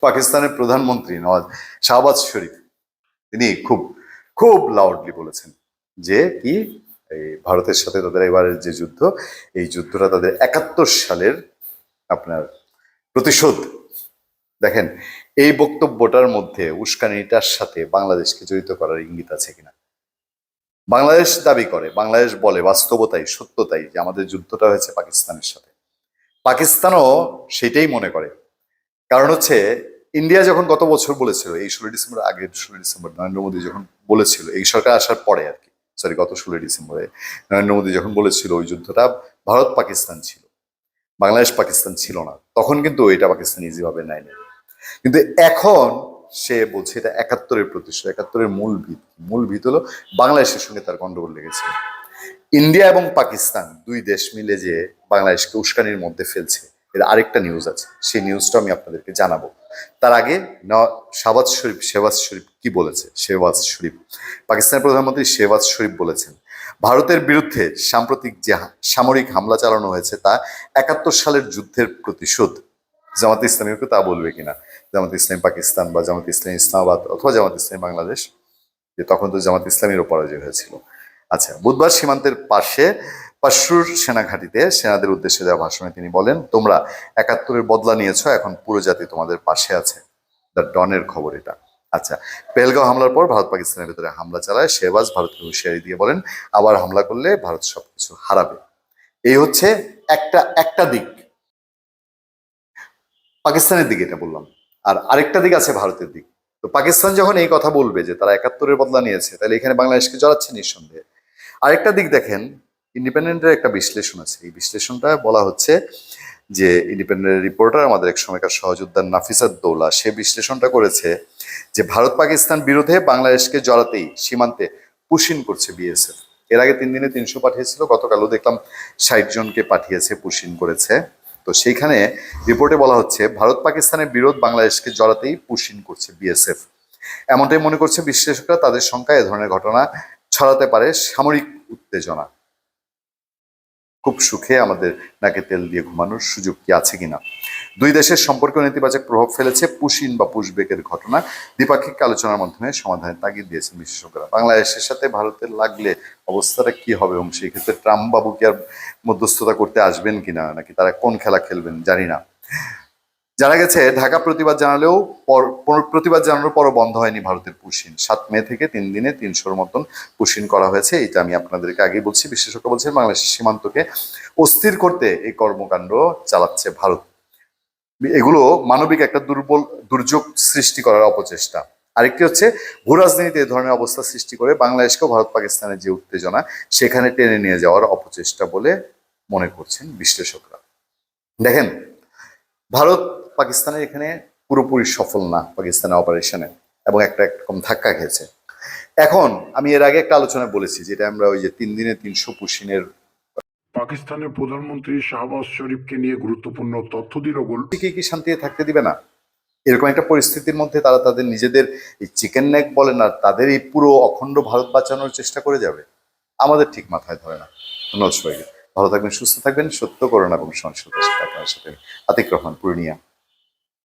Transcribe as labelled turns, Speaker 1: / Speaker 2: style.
Speaker 1: পাকিস্তানের প্রধানমন্ত্রী নওয়াজ শাহবাজ শরীফ, তিনি খুব খুব লাউডলি বলেছেন যে কি, এই ভারতের সাথে তাদের এবারের যে যুদ্ধ, এই যুদ্ধটা তাদের একাত্তর সালের আপনার প্রতিশোধ। দেখেন, এই বক্তব্যটার মধ্যে উস্কানিটার সাথে বাংলাদেশকে জড়িত করার ইঙ্গিত আছে কিনা? বাংলাদেশ দাবি করে, বাংলাদেশ বলে বাস্তবতাই, সত্যতাই যে আমাদের যুদ্ধটা হয়েছে পাকিস্তানের সাথে। পাকিস্তানও সেটাই মনে করে। কারণ হচ্ছে ইন্ডিয়া যখন গত বছর বলেছিল, এই ষোলো ডিসেম্বর আগে ষোলো ডিসেম্বর নরেন্দ্র মোদী যখন বলেছিল, এই সরকার আসার পরে আর কি সরি গত ষোলো ডিসেম্বরে নরেন্দ্র মোদী যখন বলেছিল ওই যুদ্ধটা ভারত পাকিস্তান ছিল, বাংলাদেশ পাকিস্তান ছিল না, তখন কিন্তু এটা পাকিস্তান ইজিভাবে নেয়নি। কিন্তু এখন সে বলছে এটা একাত্তরের প্রতিষ্ঠা, একাত্তরের মূল ভিত মূল ভিত হলো বাংলাদেশের সঙ্গে তার গন্ডগোল লেগেছে। ইন্ডিয়া এবং পাকিস্তান দুই দেশ মিলে যে বাংলাদেশকে উস্কানির মধ্যে ফেলছে এর আরেকটা নিউজ আছে। সেই নিউজটা আমি আপনাদেরকে জানাব। তার আগে শাহবাজ শরীফ, শেহবাজ শরীফ কি বলেছে? শেহবাজ শরীফ। পাকিস্তানের প্রধানমন্ত্রী শেহবাজ শরীফ বলেছেন, ভারতের বিরুদ্ধে সাম্প্রতিক যে সামরিক হামলা চালানো হয়েছে তা একাত্তর সালের যুদ্ধের প্রতিশোধ। জামাত ইসলামীকে তা বলবে কিনা? জামাত ইসলাম পাকিস্তান বা জামাত ইসলাম ইসলামাবাদ অথবা জামাত ইসলাম বাংলাদেশ, যে তখন তো জামাত ইসলামীরও পরাজয় হয়েছিল। আচ্ছা বুধবার সীমান্তের পাশে পাশুর সেনাঘাটিতে সেনাদের উদ্দেশ্যে দেওয়া ভাষণে তিনি বলেন, তোমরা একাত্তরের বদলা নিয়েছো, এখন পুরো জাতি তোমাদের পাশে আছে। দ্য ডনের খবর এটা। আচ্ছা পেলগাঁও হামলার পর ভারত পাকিস্তানের ভিতরে হামলা চালায় শেহবাজ। ভারতকে হুঁশিয়ারি দিয়ে বলেন, আবার হামলা করলে ভারত সবকিছু হারাবে। এই হচ্ছে একটা একটা দিক। পাকিস্তানের দিকে এটা বললাম। আর আরেকটা দিক আছে ভারতের দিক। তো পাকিস্তান যখন এই কথা বলবে যে তারা একাত্তরের বদলা নিয়েছে, তাহলে এখানে বাংলাদেশকে জড়াচ্ছে নিঃসন্দেহে। আরেকটা দিক দেখেন ইন্ডিপেন্ডেন্টের একটা বিশ্লেষণ আছে। এই বিশ্লেষণটা বলা হচ্ছে যে ইন্ডিপেন্ডেন্ট রিপোর্টার আমাদের এক সময়কার সহযোদ্ধা নাফিসাত দৌলা, সে বিশ্লেষণটা করেছে যে ভারত পাকিস্তান বিরোধে বাংলাদেশকে জড়াতেই সীমান্তে পুশিন করছে বিএসএফ এর আগে তিন দিনে তিনশো পাঠিয়েছিল, গতকালও দেখলাম ষাট জনকে পাঠিয়েছে, পুশিন করেছে। তো সেইখানে রিপোর্টে বলা হচ্ছে, ভারত পাকিস্তানের বিরোধ বাংলাদেশকে জড়াতেই পুশিন করছে বিএসএফ এমনটাই মনে করছে বিশ্লেষকরা, তাদের সংখ্যায় এ ধরনের ঘটনা ছড়াতে পারে সামরিক উত্তেজনা। খুব সুখে আমাদের নাকে তেল দিয়ে ঘুমানোর সুযোগ কি আছে কিনা? দুই দেশের সম্পর্ক নেতিবাচক প্রভাব ফেলেছে পুশিন বা পুশবেকের ঘটনা। দ্বিপাক্ষিক আলোচনার মাধ্যমে সমাধানের তাগিদ দিয়েছেন বিশেষজ্ঞরা। বাংলাদেশের সাথে ভারতের লাগলে অবস্থাটা কি হবে এবং সেই ক্ষেত্রে ট্রাম্প বাবু কি আর মধ্যস্থতা করতে আসবেন কিনা? নাকি তারা কোন খেলা খেলবেন জানি না। জানা গেছে, ঢাকা প্রতিবাদ জানালেও পর- পর- প্রতিবাদ জানানোর পরও বন্ধ হয়নি ভারতের পুশিন। সাত মে থেকে তিন দিনে তিনশোর মতন পুশিন করা হয়েছে এটা আমি আপনাদেরকে আগেই বলছি। বিশেষজ্ঞ বলছেন, বাংলাদেশের সীমান্তকে অস্থির করতে এই কর্মকাণ্ড চালাচ্ছে ভারত। এগুলো মানবিক একটা দুর্বল, দুর্যোগ সৃষ্টি করার অপচেষ্টা। আরেকটি হচ্ছে, ভূ রাজনীতিতে এই ধরনের অবস্থা সৃষ্টি করে বাংলাদেশকেও ভারত পাকিস্তানের যে উত্তেজনা, সেখানে টেনে নিয়ে যাওয়ার অপচেষ্টা বলে মনে করছেন বিশ্লেষকরা। দেখেন, ভারত পাকিস্তানের এখানে পুরোপুরি সফল না পাকিস্তানের অপারেশনে এবং একটা একরকম ধাক্কা খেয়েছে। এখন আমি এর আগে একটা আলোচনায় বলেছি যেটা আমরা ওই যে তিন দিনে তিনশো পুশিনের
Speaker 2: পাকিস্তানের প্রধানমন্ত্রী শাহবাজ শরীফকে নিয়ে গুরুত্বপূর্ণ তথ্য দিল বল
Speaker 1: কি শান্তিতে থাকতে দিবে না? এরকম একটা পরিস্থিতির মধ্যে তারা তাদের নিজেদের এই চিকেন নেক বলেন আর তাদের এই পুরো অখণ্ড ভারত বাঁচানোর চেষ্টা করে যাবে আমাদের ঠিক মাথায় ধরে না। ধন্যবাদ সবাইকে। ভালো থাকবেন সুস্থ থাকবেন। সত্য করোনা এবং সংসদ আপনার সাথে আতিক রহমান পূর্ণিয়া।